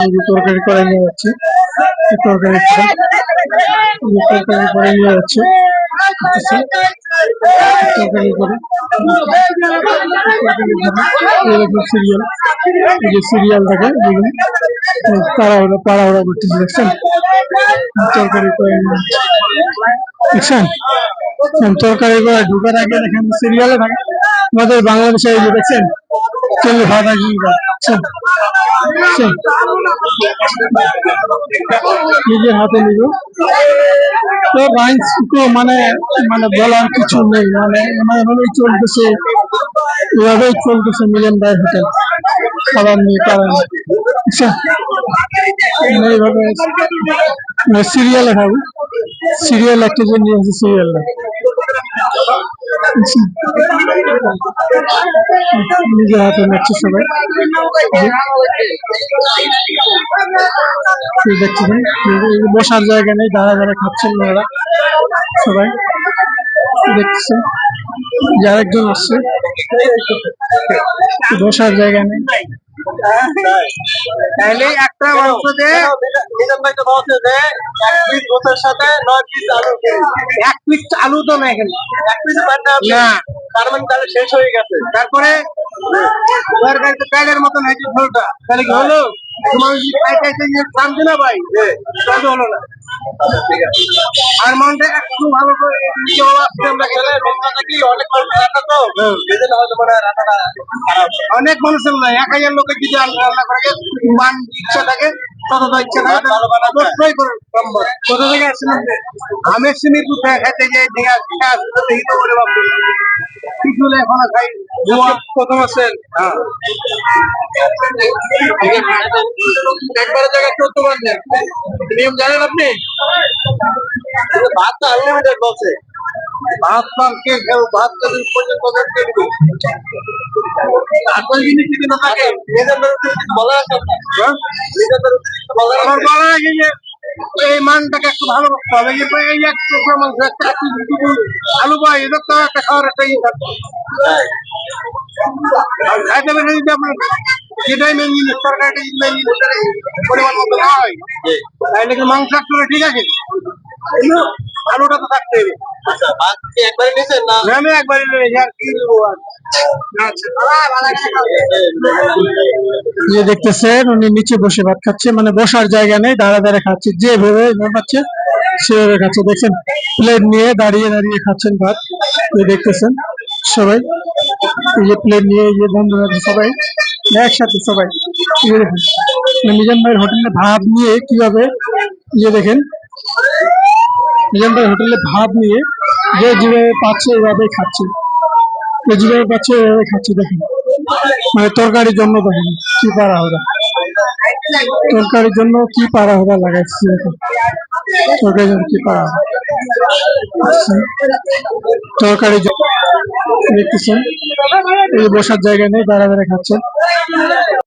তরকারি করে নিয়ে যাচ্ছে। তরকারি তরকারি করে নিয়ে যাচ্ছে। তরকারি করে সিরিয়াল এই যে সিরিয়াল দেখে দেখুন। তাড়াহুড়া তাড়াহুড়া করতেছে দেখছেন? তরকারি করে দেখছেন? এখন তরকারি করে ঢুকার আগে দেখেন সিরিয়ালে থাকে। আমাদের বাংলাদেশে এই যে দেখছেন? দেখছেন? নিজের হাতে নিল তো রাইন্স মানে মানে বলার কিছু নেই মানে এভাবেই চলতেছে এভাবেই চলতেছে মিলন ভাই হোটেল। খাবার নিয়ে কারণ এইভাবে সিরিয়ালে খাব। সিরিয়াল একটা যে নিয়ে সিরিয়াল নিজের হাতে নিচ্ছে সবাই। বসার জায়গা নেই দাঁড়া দাঁড়া খাচ্ছেন ওরা সবাই দেখছেন যে আরেকজন আসছে বসার জায়গা নেই তাহলে একটা মাংস দে। নিজাম ভাই তো বলছে যে এক পিস গোছের সাথে নয় পিস আলু এক পিস আলু তো না এখানে। এক পিস না। তার মানে তাহলে শেষ হয়ে গেছে। তারপরে তরকারিতে কাইলের মতন হয়েছে ঝোলটা। তাহলে কি হলো? তোমার শান্তি না ভাই? তাহলে হলো না। আর মনটা একটু ভালো করে আমরা অনেক মানুষ রান্না তো। সেজন্য হয়তো রান্নাটা অনেক মানুষের নাই এক হাজার লোকের যদি রান্না রান্না করে মান ইচ্ছা থাকে তত ইচ্ছা থাকে অবশ্যই করে সম্ভব কোথা থেকে আসছেন আপনি? আমি এসছি মিরপুর খাইতে যাই দেখে আসতে দেখি তো কিছু এখনও খাই। প্রথম আছেন হ্যাঁ। একবারে চোদ্দ নিয়ম জানেন আপনি? ভাত তো আনলিমিটেড বলছে। ভাত পান কে খেল ভাত যদি পর্যন্ত কে দিবে আসল জিনিস যদি না থাকে বলা আছে। হ্যাঁ বলা যে এই মানটাকে একটু ভালো করতে হবে। এই এক টুকরো মাংস একটা একটু আলু বা এদের তো একটা খাওয়ার একটা ই থাকবে আর খাইতে পেরে যদি আপনার যেটাই মেন জিনিস তরকারিটা যদি মেন জিনিসটা পরিমাণ মতো না হয়। তাহলে কি মাংস ঠিক আছে? আলুটা তো থাকতে হবে। আমি যে দেখতেছেন, উনি নিচে বসে ভাত খাচ্ছে মানে বসার জায়গা নেই, দাঁড়া দাঁড়া খাচ্ছে যেভাবে খাচ্ছে সেভাবে খাচ্ছে। দেখছেন প্লেট নিয়ে দাঁড়িয়ে দাঁড়িয়ে খাচ্ছেন ভাত দেখতেছেন সবাই। এই যে প্লেট নিয়ে, এই যে বন্ধুরা সবাই, একসাথে সবাই। যে দেখেন মানে মিজান ভাইয়ের হোটেলে ভাত নিয়ে কীভাবে, এই যে দেখেন ভাইয়ের হোটেলে ভাত নিয়ে যে যেভাবে পাচ্ছে এভাবে খাচ্ছে। যে যেভাবে পাচ্ছে এভাবে খাচ্ছে, দেখেন। মানে তরকারির জন্য দেখেন কি পারা ওরা তরকারির জন্য কি পারা ওরা লাগাইছে দেখেন। তরকারির জন্য কি পারা তরকারির জন্য দেখতেছেন। এই বসার জায়গা নেই দাঁড়া দাঁড়া খাচ্ছেন।